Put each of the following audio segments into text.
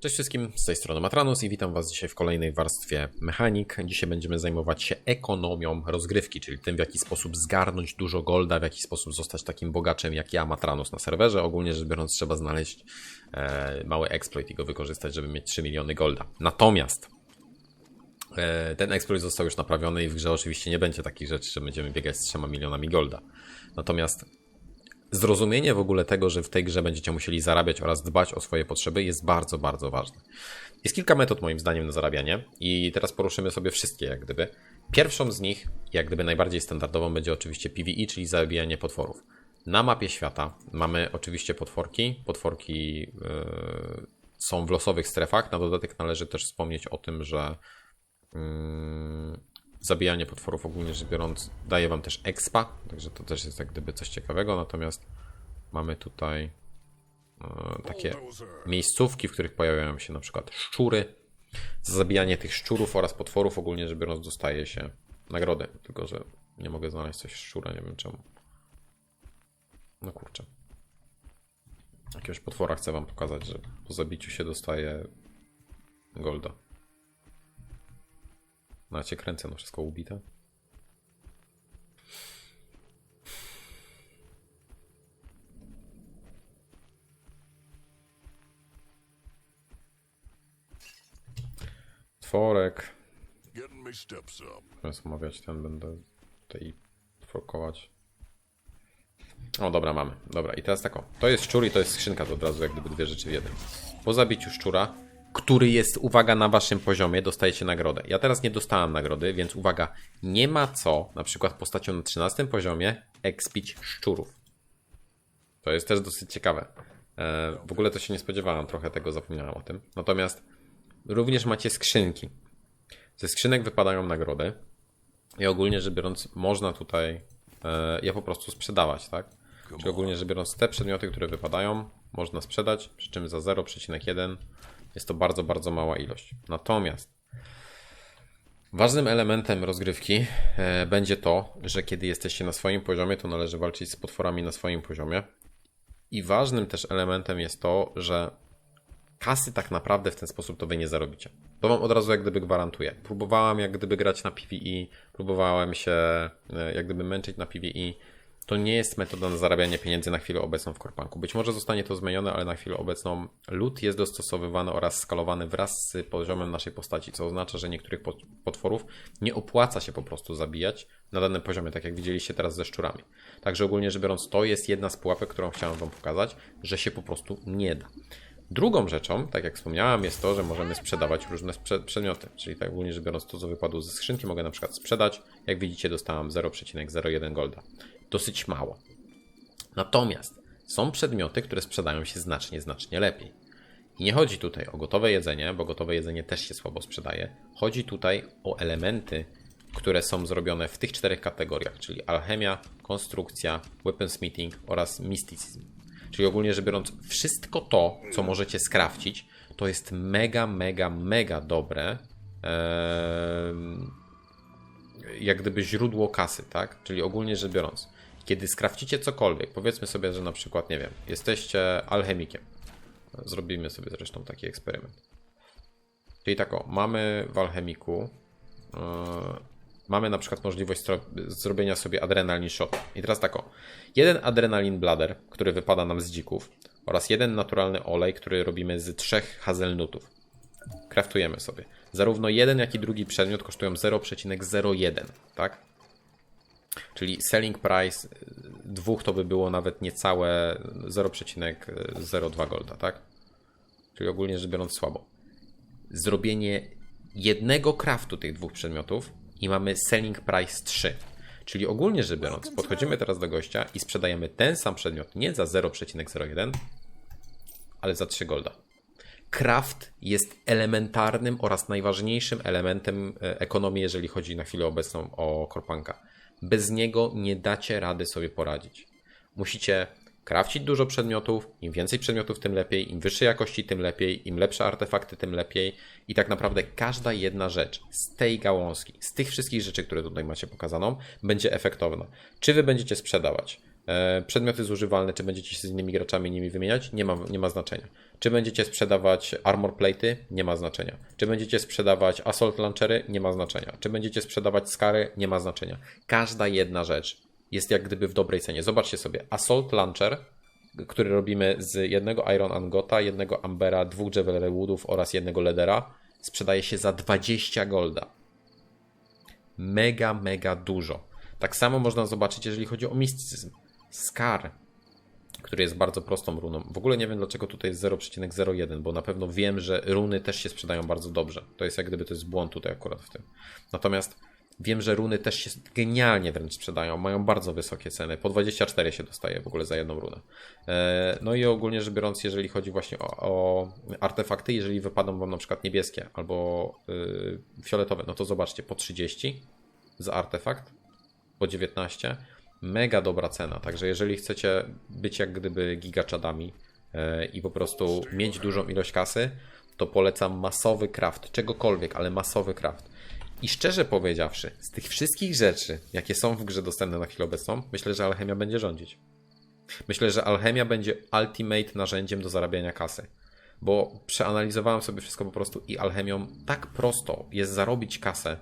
Cześć wszystkim, z tej strony Matranus i witam Was dzisiaj w kolejnej warstwie mechanik. Dzisiaj będziemy zajmować się ekonomią rozgrywki, czyli tym w jaki sposób zgarnąć dużo golda, w jaki sposób zostać takim bogaczem jak ja, Matranus na serwerze. Ogólnie rzecz biorąc trzeba znaleźć e, mały exploit i go wykorzystać, żeby mieć 3 miliony golda. Natomiast e, ten exploit został już naprawiony i w grze oczywiście nie będzie takich rzeczy, że będziemy biegać z 3 milionami golda. Natomiast zrozumienie w ogóle tego, że w tej grze będziecie musieli zarabiać oraz dbać o swoje potrzeby jest bardzo, bardzo ważne. Jest kilka metod moim zdaniem na zarabianie i teraz poruszymy sobie wszystkie jak gdyby. Pierwszą z nich, jak gdyby najbardziej standardową będzie oczywiście PvE, czyli zabijanie potworów. Na mapie świata mamy oczywiście potworki. Potworki yy, są w losowych strefach. Na dodatek należy też wspomnieć o tym, że yy, zabijanie potworów ogólnie rzecz biorąc daje wam też expa, także to też jest jak gdyby coś ciekawego, natomiast mamy tutaj e, takie miejscówki, w których pojawiają się na przykład szczury. Za zabijanie tych szczurów oraz potworów ogólnie rzecz biorąc dostaje się nagrodę, tylko że nie mogę znaleźć coś szczura, nie wiem czemu. No kurczę. Jakiegoś potwora chcę wam pokazać, że po zabiciu się dostaje golda. No ja cię kręcę, no wszystko ubite. Tworek. Omawiać ten, będę tutaj tworkować. O, dobra, mamy. Dobra, i teraz tak o. To jest szczur i to jest skrzynka, to od razu jak gdyby dwie rzeczy w jednym. Po zabiciu szczura, który jest, uwaga, na waszym poziomie, dostajecie nagrodę. Ja teraz nie dostałem nagrody, więc uwaga, nie ma co, na przykład postacią na 13 poziomie, expić szczurów. To jest też dosyć ciekawe. E, w ogóle to się nie spodziewałem, trochę tego zapomniałem o tym. Natomiast również macie skrzynki. Ze skrzynek wypadają nagrody. I ogólnie rzecz biorąc, można tutaj e, je po prostu sprzedawać, tak? Czyli ogólnie rzecz biorąc, te przedmioty, które wypadają, można sprzedać, przy czym za 0,1 jest to bardzo, bardzo mała ilość. Natomiast ważnym elementem rozgrywki e, będzie to, że kiedy jesteście na swoim poziomie, to należy walczyć z potworami na swoim poziomie. I ważnym też elementem jest to, że kasy tak naprawdę w ten sposób to wy nie zarobicie. To wam od razu jak gdyby gwarantuję. Próbowałam jak gdyby grać na PvE, próbowałem się e, jak gdyby męczyć na PvE. To nie jest metoda na zarabianie pieniędzy na chwilę obecną w Korpanku. Być może zostanie to zmienione, ale na chwilę obecną lód jest dostosowywany oraz skalowany wraz z poziomem naszej postaci, co oznacza, że niektórych pot- potworów nie opłaca się po prostu zabijać na danym poziomie, tak jak widzieliście teraz ze szczurami. Także ogólnie rzecz biorąc, to jest jedna z pułapek, którą chciałem Wam pokazać, że się po prostu nie da. Drugą rzeczą, tak jak wspomniałem, jest to, że możemy sprzedawać różne sprze- przedmioty. Czyli tak ogólnie rzecz biorąc, to co wypadło ze skrzynki mogę na przykład sprzedać. Jak widzicie, dostałam 0,01 golda. Dosyć mało. Natomiast są przedmioty, które sprzedają się znacznie, znacznie lepiej. I nie chodzi tutaj o gotowe jedzenie, bo gotowe jedzenie też się słabo sprzedaje. Chodzi tutaj o elementy, które są zrobione w tych czterech kategoriach, czyli alchemia, konstrukcja, weaponsmithing oraz mysticism. Czyli ogólnie rzecz biorąc, wszystko to, co możecie skrawcić, to jest mega, mega, mega dobre. jak gdyby źródło kasy, tak? Czyli ogólnie rzecz biorąc, kiedy skrawcicie cokolwiek, powiedzmy sobie, że na przykład, nie wiem, jesteście alchemikiem. Zrobimy sobie zresztą taki eksperyment. Czyli tak o, mamy w alchemiku yy, mamy na przykład możliwość zrobienia sobie adrenalin shot. I teraz tak o, jeden adrenalin bladder, który wypada nam z dzików oraz jeden naturalny olej, który robimy z trzech hazelnutów. Kraftujemy sobie. Zarówno jeden, jak i drugi przedmiot kosztują 0,01, tak? Czyli selling price y, dwóch to by było nawet niecałe 0,02 golda, tak? Czyli ogólnie rzecz biorąc słabo. Zrobienie jednego craftu tych dwóch przedmiotów i mamy selling price 3. Czyli ogólnie rzecz biorąc, podchodzimy teraz do gościa i sprzedajemy ten sam przedmiot nie za 0,01, ale za 3 golda. Craft jest elementarnym oraz najważniejszym elementem e, ekonomii, jeżeli chodzi na chwilę obecną o Korpanka. Bez niego nie dacie rady sobie poradzić. Musicie crafcić dużo przedmiotów, im więcej przedmiotów, tym lepiej, im wyższej jakości, tym lepiej, im lepsze artefakty, tym lepiej. I tak naprawdę każda jedna rzecz z tej gałązki, z tych wszystkich rzeczy, które tutaj macie pokazaną, będzie efektowna. Czy wy będziecie sprzedawać E, Przedmioty zużywalne, czy będziecie się z innymi graczami nimi wymieniać, nie ma, nie ma znaczenia. Czy będziecie sprzedawać armor plate'y, nie ma znaczenia. Czy będziecie sprzedawać assault launchery, nie ma znaczenia. Czy będziecie sprzedawać skary, nie ma znaczenia. Każda jedna rzecz jest jak gdyby w dobrej cenie. Zobaczcie sobie, assault launcher, który robimy z jednego Iron Angota, jednego Ambera, dwóch Javelry Woodów oraz jednego Ledera, sprzedaje się za 20 golda mega, mega dużo. Tak samo można zobaczyć, jeżeli chodzi o mistycyzm. Scar, który jest bardzo prostą runą. W ogóle nie wiem, dlaczego tutaj jest 0,01, bo na pewno wiem, że runy też się sprzedają bardzo dobrze. To jest jak gdyby to jest błąd tutaj akurat w tym. Natomiast wiem, że runy też się genialnie wręcz sprzedają. Mają bardzo wysokie ceny. Po 24 się dostaje w ogóle za jedną runę. E, No i ogólnie rzecz biorąc, jeżeli chodzi właśnie o, o artefakty, jeżeli wypadną wam na przykład niebieskie albo y, fioletowe, no to zobaczcie, po 30 za artefakt, po 19. Mega dobra cena. Także jeżeli chcecie być jak gdyby gigaczadami e, i po prostu mieć dużą ilość kasy, to polecam masowy craft, czegokolwiek, ale masowy craft. I szczerze powiedziawszy, z tych wszystkich rzeczy, jakie są w grze dostępne na chwilę obecną, myślę, że alchemia będzie rządzić. Myślę, że alchemia będzie ultimate narzędziem do zarabiania kasy. Bo przeanalizowałem sobie wszystko po prostu i alchemią tak prosto jest zarobić kasę.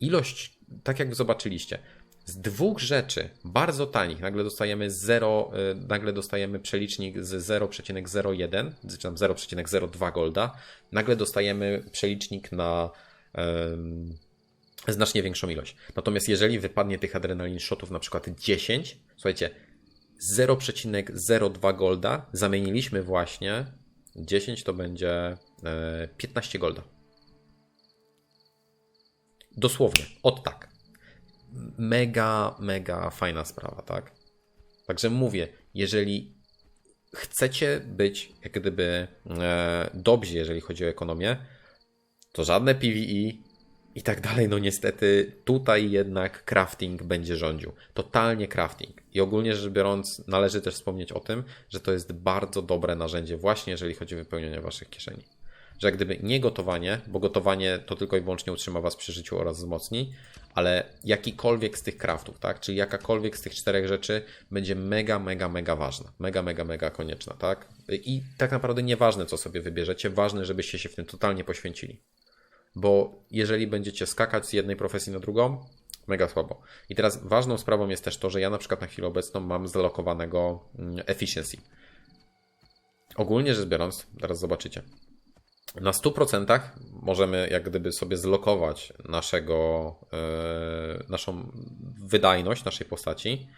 Ilość, tak jak zobaczyliście, z dwóch rzeczy bardzo tanich nagle dostajemy 0, y, nagle dostajemy przelicznik z 0,01, czy tam 0,02 golda, nagle dostajemy przelicznik na em, znacznie większą ilość. Natomiast jeżeli wypadnie tych adrenalin shotów na przykład 10, słuchajcie, 0,02 golda zamieniliśmy właśnie 10 to będzie e, 15 golda. Dosłownie, od tak. Mega, mega fajna sprawa, tak? Także mówię, jeżeli chcecie być jak gdyby e, dobrzy, jeżeli chodzi o ekonomię, to żadne PvE i tak dalej, no niestety tutaj jednak crafting będzie rządził. Totalnie crafting. I ogólnie rzecz biorąc, należy też wspomnieć o tym, że to jest bardzo dobre narzędzie właśnie jeżeli chodzi o wypełnianie waszych kieszeni. Że jak gdyby nie gotowanie, bo gotowanie to tylko i wyłącznie utrzyma was przy życiu oraz wzmocni, ale jakikolwiek z tych craftów, tak? Czyli jakakolwiek z tych czterech rzeczy będzie mega, mega, mega ważna. Mega, mega, mega konieczna, tak? I tak naprawdę nieważne, co sobie wybierzecie, ważne, żebyście się w tym totalnie poświęcili bo jeżeli będziecie skakać z jednej profesji na drugą, mega słabo. I teraz ważną sprawą jest też to, że ja na przykład na chwilę obecną mam zalokowanego mm, efficiency. Ogólnie rzecz biorąc, teraz zobaczycie. Na 100% możemy jak gdyby sobie zlokować naszego, yy, naszą wydajność naszej postaci,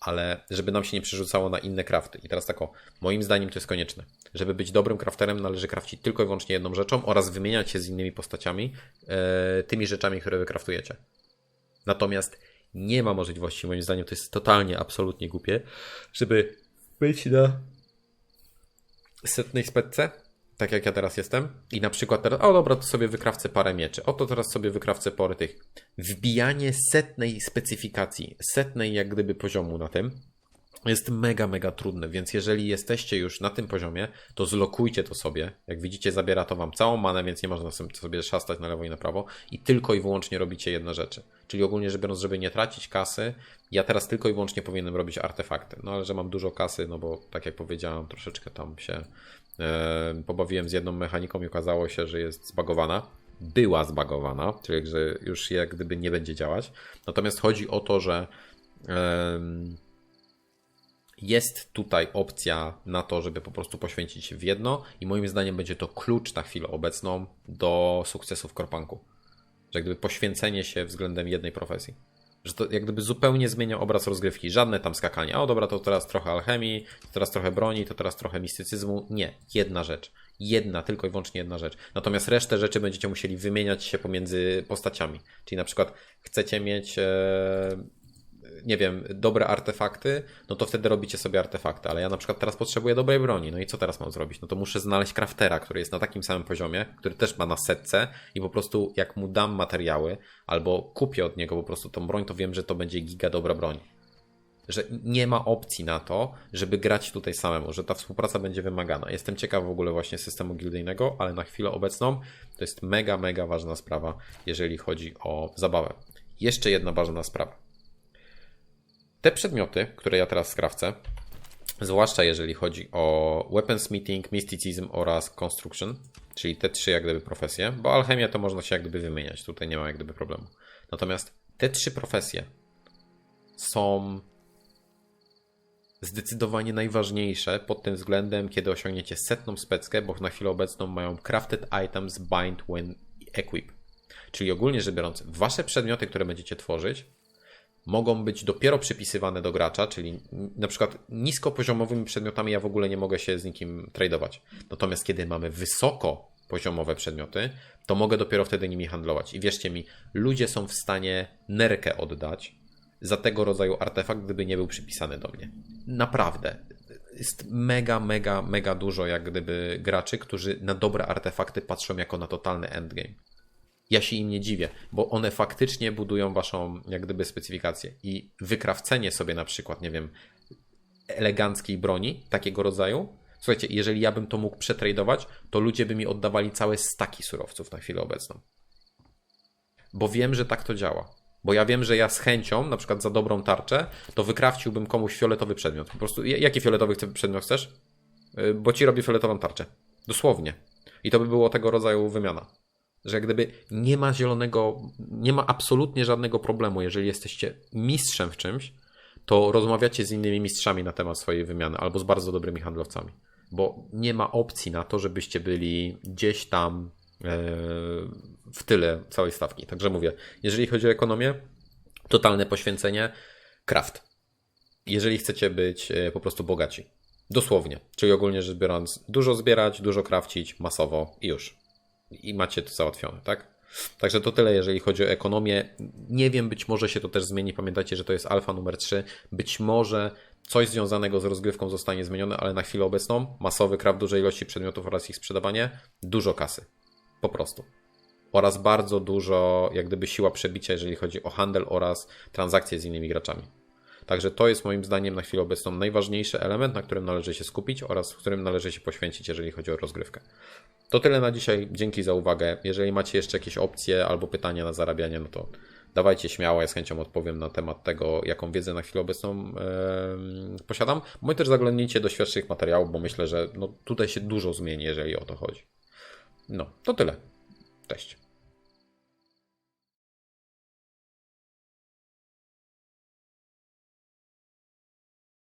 ale żeby nam się nie przerzucało na inne crafty. I teraz tak o, moim zdaniem to jest konieczne. Żeby być dobrym crafterem należy crafcić tylko i wyłącznie jedną rzeczą oraz wymieniać się z innymi postaciami e, tymi rzeczami, które wykraftujecie. Natomiast nie ma możliwości, moim zdaniem to jest totalnie, absolutnie głupie, żeby być na setnej specce, tak jak ja teraz jestem, i na przykład teraz, o dobra, to sobie wykrawcę parę mieczy, oto teraz sobie wykrawcę parę tych. Wbijanie setnej specyfikacji, setnej jak gdyby poziomu na tym, jest mega, mega trudne, więc jeżeli jesteście już na tym poziomie, to zlokujcie to sobie. Jak widzicie, zabiera to wam całą manę, więc nie można sobie szastać na lewo i na prawo i tylko i wyłącznie robicie jedne rzeczy. Czyli ogólnie rzecz biorąc, żeby nie tracić kasy, ja teraz tylko i wyłącznie powinienem robić artefakty. No ale że mam dużo kasy, no bo tak jak powiedziałem, troszeczkę tam się e, pobawiłem z jedną mechaniką i okazało się, że jest zbagowana. Była zbagowana, czyli że już jak gdyby nie będzie działać. Natomiast chodzi o to, że jest tutaj opcja na to, żeby po prostu poświęcić się w jedno i moim zdaniem będzie to klucz na chwilę obecną do sukcesu w Korpanku. Że gdyby poświęcenie się względem jednej profesji. Że to jak gdyby zupełnie zmienia obraz rozgrywki. Żadne tam skakanie. O dobra, to teraz trochę alchemii, to teraz trochę broni, to teraz trochę mistycyzmu. Nie. Jedna rzecz. Jedna, tylko i wyłącznie jedna rzecz. Natomiast resztę rzeczy będziecie musieli wymieniać się pomiędzy postaciami. Czyli na przykład chcecie mieć... E nie wiem, dobre artefakty, no to wtedy robicie sobie artefakty, ale ja na przykład teraz potrzebuję dobrej broni, no i co teraz mam zrobić? No to muszę znaleźć craftera, który jest na takim samym poziomie, który też ma na setce i po prostu jak mu dam materiały albo kupię od niego po prostu tą broń, to wiem, że to będzie giga dobra broń. Że nie ma opcji na to, żeby grać tutaj samemu, że ta współpraca będzie wymagana. Jestem ciekaw w ogóle właśnie systemu gildyjnego, ale na chwilę obecną to jest mega, mega ważna sprawa, jeżeli chodzi o zabawę. Jeszcze jedna ważna sprawa Te przedmioty, które ja teraz skrawcę, zwłaszcza jeżeli chodzi o weaponsmithing, mysticism oraz construction, czyli te trzy jak gdyby profesje, bo alchemia to można się jak gdyby wymieniać, tutaj nie ma jak gdyby problemu. Natomiast te trzy profesje są zdecydowanie najważniejsze pod tym względem, kiedy osiągniecie setną speckę, bo na chwilę obecną mają crafted items bind when equip. Czyli ogólnie rzecz biorąc, wasze przedmioty, które będziecie tworzyć, mogą być dopiero przypisywane do gracza, czyli na przykład niskopoziomowymi przedmiotami ja w ogóle nie mogę się z nikim tradować. Natomiast kiedy mamy wysoko poziomowe przedmioty, to mogę dopiero wtedy nimi handlować. I wierzcie mi, ludzie są w stanie nerkę oddać za tego rodzaju artefakt, gdyby nie był przypisany do mnie. Naprawdę. Jest mega, mega, mega dużo jak gdyby graczy, którzy na dobre artefakty patrzą jako na totalny endgame. Ja się im nie dziwię, bo one faktycznie budują waszą jak gdyby specyfikację i wykrawcenie sobie na przykład, nie wiem, eleganckiej broni takiego rodzaju. Słuchajcie, jeżeli ja bym to mógł przetradować, to ludzie by mi oddawali całe staki surowców na chwilę obecną. Bo wiem, że tak to działa. Bo ja wiem, że ja z chęcią, na przykład za dobrą tarczę, to wykrawciłbym komuś fioletowy przedmiot. Po prostu, ja- jaki fioletowy przedmiot chcesz? Yy, Bo ci robię fioletową tarczę. Dosłownie. I to by było tego rodzaju wymiana. Że jak gdyby nie ma zielonego, nie ma absolutnie żadnego problemu, jeżeli jesteście mistrzem w czymś, to rozmawiacie z innymi mistrzami na temat swojej wymiany albo z bardzo dobrymi handlowcami. Bo nie ma opcji na to, żebyście byli gdzieś tam e, w tyle całej stawki. Także mówię, jeżeli chodzi o ekonomię, totalne poświęcenie, craft. Jeżeli chcecie być e, po prostu bogaci. Dosłownie. Czyli ogólnie rzecz biorąc, dużo zbierać, dużo krawcić, masowo i już. I macie to załatwione, tak? Także to tyle, jeżeli chodzi o ekonomię. Nie wiem, być może się to też zmieni. Pamiętajcie, że to jest alfa numer 3. Być może coś związanego z rozgrywką zostanie zmienione, ale na chwilę obecną masowy kraft dużej ilości przedmiotów oraz ich sprzedawanie, dużo kasy. Po prostu. Oraz bardzo dużo, jak gdyby siła przebicia, jeżeli chodzi o handel oraz transakcje z innymi graczami. Także to jest moim zdaniem na chwilę obecną najważniejszy element, na którym należy się skupić oraz w którym należy się poświęcić, jeżeli chodzi o rozgrywkę. To tyle na dzisiaj. Dzięki za uwagę. Jeżeli macie jeszcze jakieś opcje albo pytania na zarabianie, no to dawajcie śmiało. Ja z chęcią odpowiem na temat tego, jaką wiedzę na chwilę obecną em, posiadam. Bądź też zaglądnijcie do świeższych materiałów, bo myślę, że no, tutaj się dużo zmieni, jeżeli o to chodzi. No, to tyle. Cześć.